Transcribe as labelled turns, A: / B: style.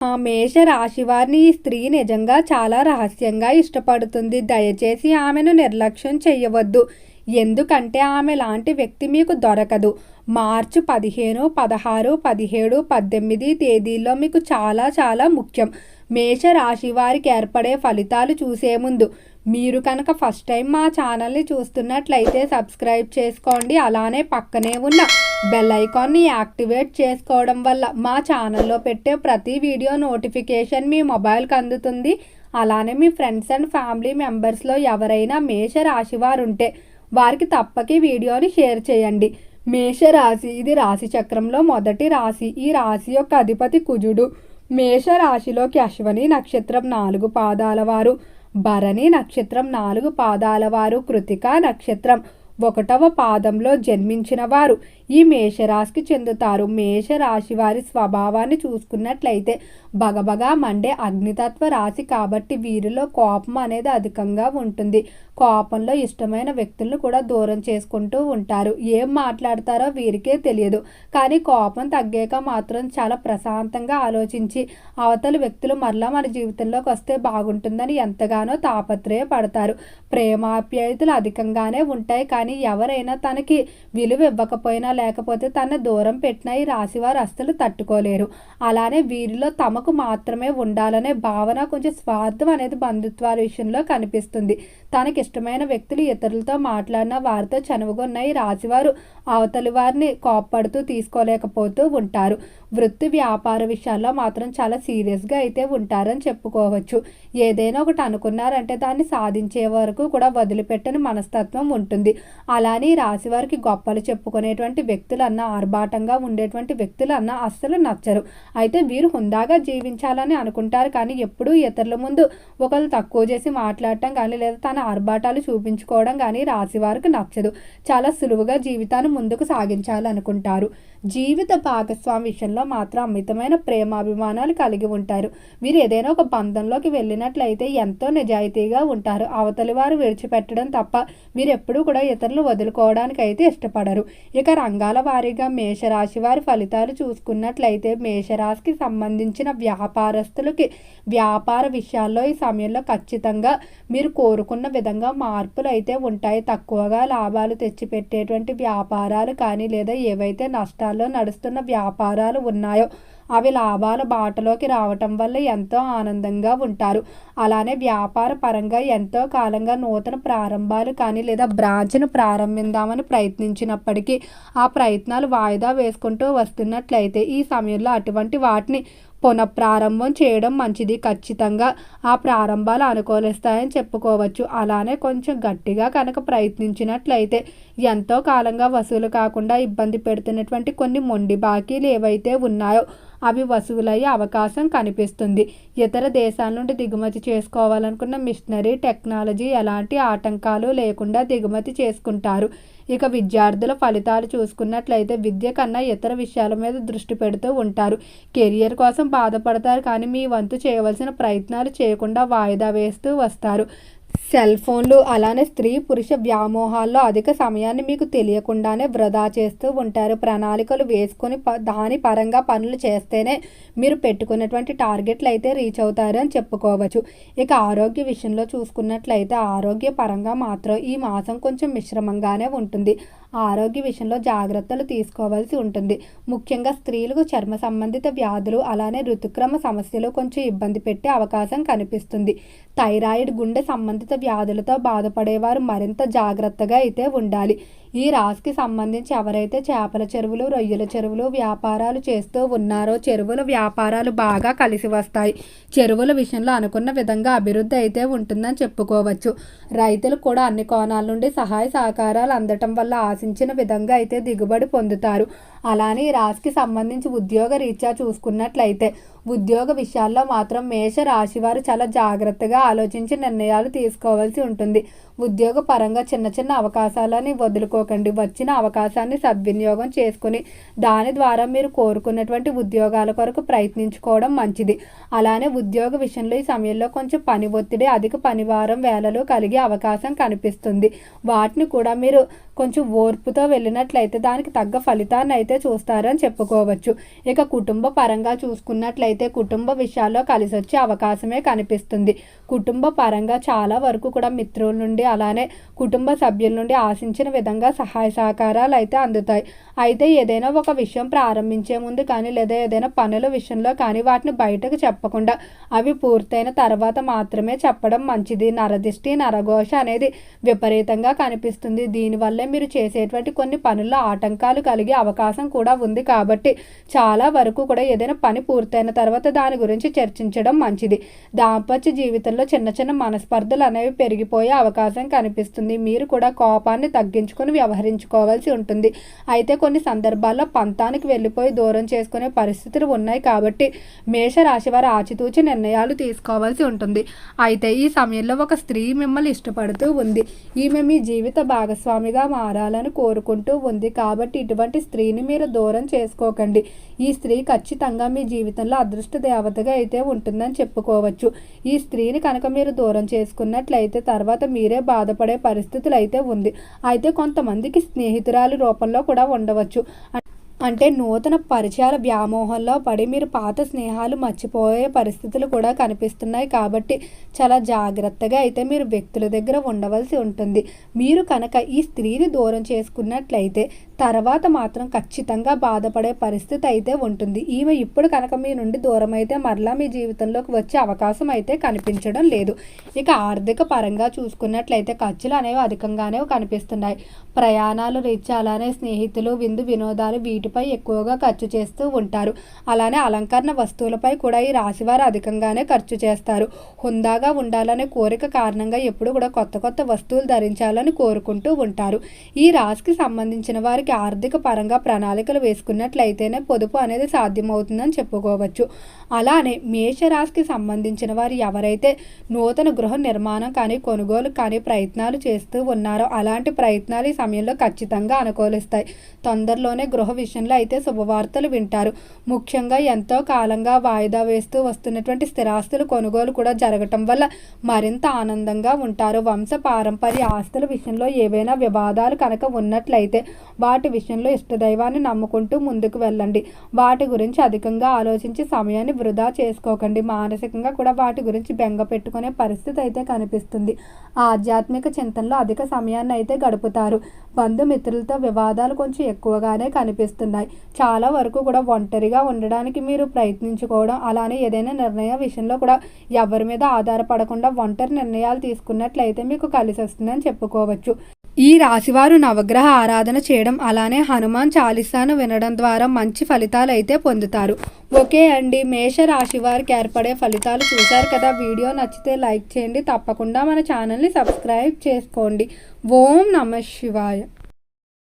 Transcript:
A: ఆ మేష రాశి వారిని ఈ స్త్రీ నిజంగా చాలా రహస్యంగా ఇష్టపడుతుంది. దయచేసి ఆమెను నిర్లక్ష్యం చేయవద్దు. ఎందుకంటే ఆమె లాంటి వ్యక్తి మీకు దొరకదు. మార్చి పదిహేను పదహారు పదిహేడు పద్దెనిమిది తేదీల్లో మీకు చాలా చాలా ముఖ్యం. మేష రాశి వారికి ఏర్పడే ఫలితాలు చూసే ముందు మీరు కనుక ఫస్ట్ టైం మా ఛానల్ని చూస్తున్నట్లయితే సబ్స్క్రైబ్ చేసుకోండి. అలానే పక్కనే ఉన్న బెల్ ఐకాన్ని యాక్టివేట్ చేసుకోవడం వల్ల మా ఛానల్లో పెట్టే ప్రతి వీడియో నోటిఫికేషన్ మీ మొబైల్కి అందుతుంది. అలానే మీ ఫ్రెండ్స్ అండ్ ఫ్యామిలీ మెంబర్స్లో ఎవరైనా మేష రాశి వారు ఉంటే వారికి తప్పకి వీడియోని షేర్ చేయండి. మేషరాశి ఇది రాశి చక్రంలో మొదటి రాశి. ఈ రాశి యొక్క అధిపతి కుజుడు. మేష రాశిలోకి అశ్వని నక్షత్రం నాలుగు పాదాల వారు. భరణి నక్షత్రం నాలుగు పాదాల వారు కృతికా నక్షత్రం ఒకటవ పాదంలో జన్మించిన వారు ఈ మేషరాశికి చెందుతారు. మేషరాశి వారి స్వభావాన్ని చూసుకున్నట్లయితే బగబగా మండే అగ్నితత్వ రాశి కాబట్టి వీరిలో కోపం అనేది అధికంగా ఉంటుంది. కోపంలో ఇష్టమైన వ్యక్తులను కూడా దూరం చేసుకుంటూ ఉంటారు. ఏం మాట్లాడతారో వీరికే తెలియదు. కానీ కోపం తగ్గాక మాత్రం చాలా ప్రశాంతంగా ఆలోచించి అవతల వ్యక్తులు మరలా మన జీవితంలోకి వస్తే బాగుంటుందని ఎంతగానో తాపత్రయపడతారు. ప్రేమాప్యాయతలు అధికంగానే ఉంటాయి. కానీ ఎవరైనా తనకి విలువ ఇవ్వకపోయినా లేకపోతే తన దూరం పెట్టిన ఈ రాశివారు అస్సలు తట్టుకోలేరు. అలానే వీరిలో తమకు మాత్రమే ఉండాలనే భావన కొంచెం స్వార్థం అనేది బంధుత్వాల విషయంలో కనిపిస్తుంది. తనకి ఇష్టమైన వ్యక్తులు ఇతరులతో మాట్లాడిన వారితో చనువుగొన్న ఈ రాశివారు అవతలి వారిని కోప్పడుతూ తీసుకోలేకపోతూ ఉంటారు. వృత్తి వ్యాపార విషయాల్లో మాత్రం చాలా సీరియస్గా అయితే ఉంటారని చెప్పుకోవచ్చు. ఏదైనా ఒకటి అనుకున్నారంటే దాన్ని సాధించే వరకు కూడా వదిలిపెట్టని మనస్తత్వం ఉంటుంది. అలానే రాశి వారికి గొప్పలు చెప్పుకునేటువంటి వ్యక్తులన్నా ఆర్భాటంగా ఉండేటువంటి వ్యక్తులన్నా అస్సలు నచ్చరు. అయితే వీరు హుందాగా జీవించాలని అనుకుంటారు కానీ ఎప్పుడూ ఇతరుల ముందు ఒకరు తక్కువ చేసి మాట్లాడటం కానీ లేదా తన ఆర్భాటాలు చూపించుకోవడం కానీ రాశి వారికి నచ్చదు. చాలా సులువుగా జీవితాన్ని ముందుకు సాగించాలనుకుంటారు. జీవిత భాగస్వామి విషయంలో మాత్రం అమితమైన ప్రేమాభిమానాలు కలిగి ఉంటారు. వీరు ఏదైనా ఒక బంధంలోకి వెళ్ళినట్లయితే ఎంతో నిజాయితీగా ఉంటారు. అవతలి వారు విడిచిపెట్టడం తప్ప వీరు ఎప్పుడూ కూడా ఇతరులు వదులుకోవడానికి అయితే ఇష్టపడరు. ఇక రంగాల వారీగా మేషరాశి వారి ఫలితాలు చూసుకున్నట్లయితే మేషరాశికి సంబంధించిన వ్యాపారస్తులకి వ్యాపార విషయాల్లో ఈ సమయంలో ఖచ్చితంగా మీరు కోరుకున్న విధంగా మార్పులు అయితే ఉంటాయి. తక్కువగా లాభాలు తెచ్చిపెట్టేటువంటి వ్యాపారాలు కానీ లేదా ఏవైతే రాష్ట్రాల్లో నడుస్తున్న వ్యాపారాలు ఉన్నాయో అవి లాభాల బాటలోకి రావటం వల్ల ఎంతో ఆనందంగా ఉంటారు. అలానే వ్యాపార పరంగా ఎంతో కాలంగా నూతన ప్రారంభాలు కానీ లేదా బ్రాంచ్ను ప్రారంభిద్దామని ప్రయత్నించినప్పటికీ ఆ ప్రయత్నాలు వాయిదా వేసుకుంటూ వస్తున్నట్లయితే ఈ సమయంలో అటువంటి వాటిని పునఃప్రారంభం చేయడం మంచిది. ఖచ్చితంగా ఆ ప్రారంభాలు అనుకూలిస్తాయని చెప్పుకోవచ్చు. అలానే కొంచెం గట్టిగా కనుక ప్రయత్నించినట్లయితే ఎంతో కాలంగా వసూలు కాకుండా ఇబ్బంది పెడుతున్నటువంటి కొన్ని మొండి బాకీలు ఏవైతే ఉన్నాయో అవి వసూలయ్యే అవకాశం కనిపిస్తుంది. ఇతర దేశాల నుండి దిగుమతి చేసుకోవాలనుకున్న మిషనరీ టెక్నాలజీ ఎలాంటి ఆటంకాలు లేకుండా దిగుమతి చేసుకుంటారు. ఇక విద్యార్థుల ఫలితాలు చూసుకున్నట్లయితే విద్య కన్నా ఇతర విషయాల మీద దృష్టి పెడుతూ ఉంటారు. కెరియర్ కోసం బాధపడతారు కానీ మీ వంతు చేయవలసిన ప్రయత్నాలు చేయకుండా వాయిదా వేస్తూ వస్తారు. సెల్ ఫోన్లు అలానే స్త్రీ పురుష వ్యామోహాల్లో అధిక సమయాన్ని మీకు తెలియకుండానే వృధా చేస్తూ ఉంటారు. ప్రణాళికలు వేసుకొని దాని పరంగా పనులు చేస్తేనే మీరు పెట్టుకున్నటువంటి టార్గెట్లు అయితే రీచ్ అవుతారు అని చెప్పుకోవచ్చు. ఇక ఆరోగ్య విషయంలో చూసుకున్నట్లయితే ఆరోగ్య పరంగా మాత్రం ఈ మాసం కొంచెం మిశ్రమంగానే ఉంటుంది. ఆరోగ్య విషయంలో జాగ్రత్తలు తీసుకోవాల్సి ఉంటుంది. ముఖ్యంగా స్త్రీలకు చర్మ సంబంధిత వ్యాధులు అలానే ఋతుక్రమ సమస్యలు కొంచెం ఇబ్బంది పెట్టే అవకాశం కనిపిస్తుంది. థైరాయిడ్ గుండె సంబంధిత వ్యాధులతో బాధపడేవారు మరింత జాగ్రత్తగా అయితే ఉండాలి. ఈ రాశికి సంబంధించి ఎవరైతే చేపల చెరువులు రొయ్యల చెరువులు వ్యాపారాలు చేస్తూ ఉన్నారో చెరువుల వ్యాపారాలు బాగా కలిసి వస్తాయి. చెరువుల విషయంలో అనుకున్న విధంగా అభివృద్ధి అయితే ఉంటుందని చెప్పుకోవచ్చు. రైతులు కూడా అన్ని కోణాల నుండి సహాయ సహకారాలు అందటం వల్ల ఆశించిన విధంగా అయితే దిగుబడి పొందుతారు. అలానే ఈ రాశికి సంబంధించి ఉద్యోగ రీత్యా చూసుకున్నట్లయితే ఉద్యోగ విషయాల్లో మాత్రం మేష రాశివారు చాలా జాగ్రత్తగా ఆలోచించి నిర్ణయాలు తీసుకోవాల్సి ఉంటుంది. ఉద్యోగ పరంగా చిన్న చిన్న అవకాశాలని వదులుకోకండి. వచ్చిన అవకాశాన్ని సద్వినియోగం చేసుకుని దాని ద్వారా మీరు కోరుకున్నటువంటి ఉద్యోగాల కొరకు ప్రయత్నించుకోవడం మంచిది. అలానే ఉద్యోగ విషయంలో ఈ సమయంలో కొంచెం పని ఒత్తిడి అధిక పనివారం వేళలు కలిగే అవకాశం కనిపిస్తుంది. వాటిని కూడా మీరు కొంచెం ఓర్పుతో వెళ్ళినట్లయితే దానికి తగ్గ ఫలితాన్ని అయితే చూస్తారని చెప్పుకోవచ్చు. ఇక కుటుంబ పరంగా చూసుకున్నట్లయితే కుటుంబ విషయాల్లో కలిసి వచ్చే అవకాశమే కనిపిస్తుంది. కుటుంబ పరంగా చాలా వరకు కూడా మిత్రుల నుండి అలానే కుటుంబ సభ్యుల నుండి ఆశించిన విధంగా సహాయ సహకారాలు అయితే అందుతాయి. అయితే ఏదైనా ఒక విషయం ప్రారంభించే ముందు కానీ లేదా ఏదైనా పనుల విషయంలో కానీ వాటిని బయటకు చెప్పకుండా అవి పూర్తయిన తర్వాత మాత్రమే చెప్పడం మంచిది. నరదిష్టి నరఘోష అనేది విపరీతంగా కనిపిస్తుంది. దీనివల్లే మీరు చేసేటువంటి కొన్ని పనుల్లో ఆటంకాలు కలిగే అవకాశం కూడా ఉంది. కాబట్టి చాలా వరకు కూడా ఏదైనా పని పూర్తయిన తర్వాత దాని గురించి చర్చించడం మంచిది. దాంపత్య జీవితంలో చిన్న చిన్న మనస్పర్ధలు అనేవి పెరిగిపోయే అవకాశం కనిపిస్తుంది. మీరు కూడా కోపాన్ని తగ్గించుకొని వ్యవహరించుకోవాల్సి ఉంటుంది. అయితే కొన్ని సందర్భాల్లో పంతానికి వెళ్ళిపోయి దూరం చేసుకునే పరిస్థితులు ఉన్నాయి కాబట్టి మేషరాశి వారు ఆచితూచి నిర్ణయాలు తీసుకోవాల్సి ఉంటుంది. అయితే ఈ సమయంలో ఒక స్త్రీ మిమ్మల్ని ఇష్టపడుతూ ఉంది. ఈమె మీ జీవిత భాగస్వామిగా మారాలని కోరుకుంటూ ఉంది కాబట్టి ఇటువంటి స్త్రీని మీరు దూరం చేసుకోకండి. ఈ స్త్రీ ఖచ్చితంగా మీ జీవితంలో అదృష్ట దేవతగా అయితే ఉంటుందని చెప్పుకోవచ్చు. ఈ స్త్రీని కనుక మీరు దూరం చేసుకున్నట్లయితే తర్వాత మీరే బాధపడే పరిస్థితులు అయితే ఉంది. అయితే కొంతమందికి స్నేహితురాలి రూపంలో కూడా ఉండవచ్చు. అంటే నూతన పరిచయాల వ్యామోహంలో పడి మీరు పాత స్నేహాలు మర్చిపోయే పరిస్థితులు కూడా కనిపిస్తున్నాయి కాబట్టి చాలా జాగ్రత్తగా అయితే మీరు వ్యక్తుల దగ్గర ఉండవలసి ఉంటుంది. మీరు కనుక ఈ స్త్రీని దూరం చేసుకున్నట్లయితే తర్వాత మాత్రం ఖచ్చితంగా బాధపడే పరిస్థితి అయితే ఉంటుంది. ఈమె ఇప్పుడు కనుక మీ నుండి దూరం అయితే మరలా మీ జీవితంలోకి వచ్చే అవకాశం అయితే కనిపించడం లేదు. ఇక ఆర్థిక పరంగా చూసుకున్నట్లయితే ఖర్చులు అనేవి అధికంగానే కనిపిస్తున్నాయి. ప్రయాణాలు రీత్యా అలానే స్నేహితులు విందు వినోదాలు వీటిపై ఎక్కువగా ఖర్చు చేస్తూ ఉంటారు. అలానే అలంకరణ వస్తువులపై కూడా ఈ రాశివారు అధికంగానే ఖర్చు చేస్తారు. హుందాగా ఉండాలనే కోరిక కారణంగా ఎప్పుడు కూడా కొత్త కొత్త వస్తువులు ధరించాలని కోరుకుంటూ ఉంటారు. ఈ రాశికి సంబంధించిన వారికి మనకి ఆర్థిక పరంగా ప్రణాళికలు వేసుకున్నట్లయితేనే పొదుపు అనేది సాధ్యమవుతుందని చెప్పుకోవచ్చు. అలానే మేషరాశికి సంబంధించిన వారు ఎవరైతే నూతన గృహ నిర్మాణం కానీ కొనుగోలు కానీ ప్రయత్నాలు చేస్తూ ఉన్నారో అలాంటి ప్రయత్నాలు ఈ సమయంలో ఖచ్చితంగా అనుకూలిస్తాయి. తొందరలోనే గృహ విషయంలో అయితే శుభవార్తలు వింటారు. ముఖ్యంగా ఎంతో కాలంగా వాయిదా వేస్తూ వస్తున్నటువంటి స్థిరాస్తులు కొనుగోలు కూడా జరగటం వల్ల మరింత ఆనందంగా ఉంటారు. వంశ పారంపర్య ఆస్తుల విషయంలో ఏవైనా వివాదాలు కనుక ఉన్నట్లయితే వాటి విషయంలో ఇష్టదైవాన్ని నమ్ముకుంటూ ముందుకు వెళ్ళండి. వాటి గురించి అధికంగా ఆలోచించి సమయాన్ని వృధా చేసుకోకండి. మానసికంగా కూడా వాటి గురించి బెంగ పెట్టుకునే పరిస్థితి అయితే కనిపిస్తుంది. ఆధ్యాత్మిక చింతనలో అధిక సమయాన్ని అయితే గడుపుతారు. బంధుమిత్రులతో వివాదాలు కొంచెం ఎక్కువగానే కనిపిస్తున్నాయి. చాలా వరకు కూడా ఒంటరిగా ఉండడానికి మీరు ప్రయత్నించుకోవడం అలానే ఏదైనా నిర్ణయ విషయంలో కూడా ఎవరి మీద ఆధారపడకుండా ఒంటరి నిర్ణయాలు తీసుకున్నట్లయితే మీకు కలిసి వస్తుందని చెప్పుకోవచ్చు. ఈ రాశివారు నవగ్రహ ఆరాధన చేయడం అలానే హనుమాన్ చాలీసాను వినడం ద్వారా మంచి ఫలితాలు అయితే పొందుతారు. ఓకే అండి. మేష రాశి వారికి ఏర్పడే ఫలితాలు చూశారు కదా. వీడియో నచ్చితే లైక్ చేయండి. తప్పకుండా మన ఛానల్ని సబ్స్క్రైబ్ చేసుకోండి. ఓం నమ శివాయ.